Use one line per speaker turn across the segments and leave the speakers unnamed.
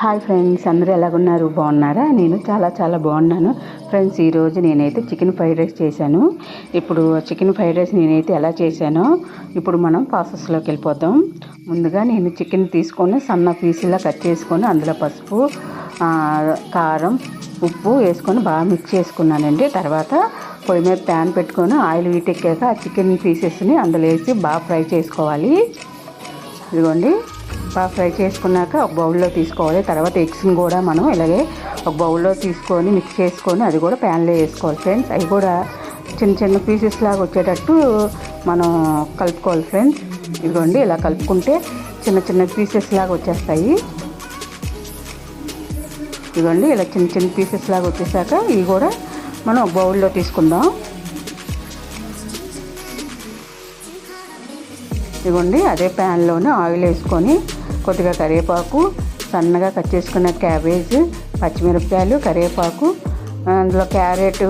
Hi friends అందరూ ఎలాగున్నారు? బాగున్నారా? నేను చాలా చాలా బాగున్నాను. ఫ్రెండ్స్ ఈరోజు నేనైతే చికెన్ ఫ్రైడ్ రైస్ చేశాను. ఇప్పుడు చికెన్ ఫ్రైడ్ రైస్ నేనైతే ఎలా చేశానో ఇప్పుడు మనం ప్రాసెస్లోకి వెళ్ళిపోతాం ముందుగా నేను చికెన్ తీసుకొని సన్న పీసులా కట్ చేసుకొని అందులో పసుపు కారం ఉప్పు వేసుకొని బాగా మిక్స్ చేసుకున్నానండి. తర్వాత పొయ్యి మీద ప్యాన్ పెట్టుకొని ఆయిల్ వీటెక్కాక ఆ చికెన్ పీసెస్ని అందులో వేసి బాగా ఫ్రై చేసుకోవాలి. ఇదిగోండి. బాగా ఫ్రై చేసుకున్నాక ఒక బౌల్లో తీసుకోవాలి. తర్వాత ఎగ్స్ని కూడా మనం ఇలాగే ఒక బౌల్లో తీసుకొని మిక్స్ చేసుకొని అది కూడా ప్యాన్లో వేసుకోవాలి ఫ్రెండ్స్. అవి కూడా చిన్న చిన్న పీసెస్ లాగా వచ్చేటట్టు మనం కలుపుకోవాలి ఫ్రెండ్స్. ఇదిగోండి ఇలా కలుపుకుంటే చిన్న చిన్న పీసెస్ లాగా వచ్చేస్తాయి. ఇదిగోండి ఇలా చిన్న చిన్న పీసెస్ లాగా వచ్చేసాక ఇవి కూడా మనం బౌల్లో తీసుకుందాం. ఇదిగోండి అదే ప్యాన్లోనే ఆయిల్ వేసుకొని కొద్దిగా కరివేపాకు సన్నగా కట్ చేసుకున్న క్యాబేజ్ పచ్చిమిరపకాయలు కరివేపాకు అందులో క్యారెట్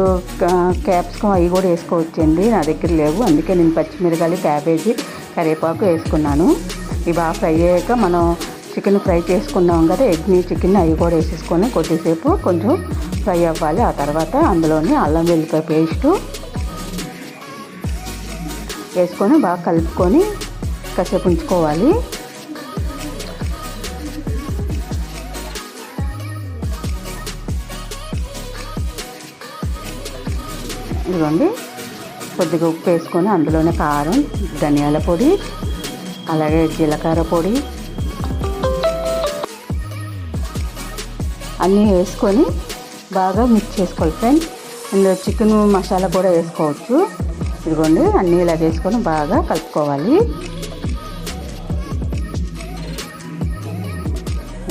క్యాప్సికం అవి కూడా వేసుకోవచ్చండి. నా దగ్గర లేవు. అందుకే నేను పచ్చిమిరపకాయలు క్యాబేజీ కరివేపాకు వేసుకున్నాను. ఇవి బాగా ఫ్రై అయ్యాక మనం చికెన్ ఫ్రై చేసుకున్నాం కదా ఎగ్ని చికెన్ అవి కూడా వేసేసుకొని కొద్దిసేపు కొంచెం ఫ్రై అవ్వాలి. ఆ తర్వాత అందులోని అల్లం వెల్లిపాయ పేస్టు వేసుకొని బాగా కలుపుకొని కాసేపు ఉంచుకోవాలి. ఇదిగోండి కొద్దిగా ఉప్పు వేసుకొని అందులోనే కారం ధనియాల పొడి అలాగే జీలకర్ర పొడి అన్నీ వేసుకొని బాగా మిక్స్ చేసుకోవాలి ఫ్రెండ్స్ ఇందులో చికెన్ మసాలా కూడా వేసుకోవచ్చు. ఇదిగోండి అన్నీ ఇలా వేసుకొని బాగా కలుపుకోవాలి.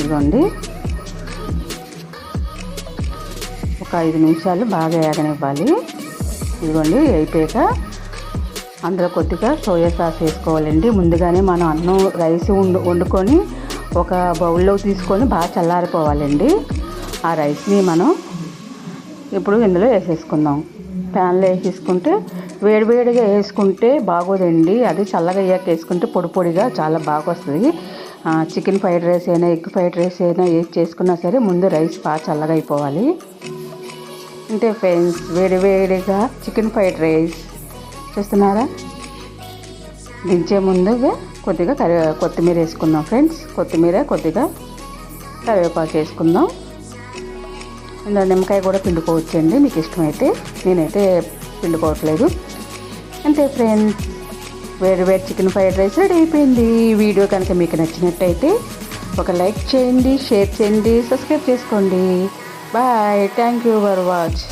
ఇదిగోండి. ఒక ఐదు నిమిషాలు బాగా ఏగనివ్వాలి. ఇదిగోండి అయిపోయాక అందులో కొద్దిగా సోయా సాస్ వేసుకోవాలండి. ముందుగానే మనం అన్నం రైస్ వండు వండుకొని ఒక బౌల్లో తీసుకొని బాగా చల్లారిపోవాలండి. ఆ రైస్ని మనం ఇప్పుడు ఇందులో వేసేసుకుందాం. ప్యాన్లో వేసేసుకుంటే వేడివేడిగా వేసుకుంటే బాగోదండి. అది చల్లగా అయ్యాక వేసుకుంటే పొడి పొడిగా చాలా బాగా వస్తుంది చికెన్ ఫ్రైడ్ రైస్ అయినా ఎగ్ ఫ్రైడ్ రైస్ అయినా ఏది చేసుకున్నా సరే ముందు రైస్ బాగా చల్లగా అయిపోవాలి. అంటే ఫ్రెండ్స్ వేడి వేడిగా చికెన్ ఫ్రైడ్ రైస్. చూస్తున్నారా? దించే ముందుగా కొద్దిగా కరి కొత్తిమీర వేసుకుందాం ఫ్రెండ్స్. కొత్తిమీర కొద్దిగా కరివేపాకు వేసుకుందాం. ఇందులో నిమ్మకాయ కూడా పిండుకోవచ్చండి. మీకు ఇష్టమైతే నేనైతే పిండుకోవట్లేదు. అంతే ఫ్రెండ్స్ వేడి వేడి చికెన్ ఫ్రైడ్ రైస్ రెడీ అయిపోయింది. ఈ వీడియో కనుక మీకు నచ్చినట్టయితే ఒక లైక్ చేయండి షేర్ చేయండి సబ్స్క్రైబ్ చేసుకోండి. Bye. Thank you for watch.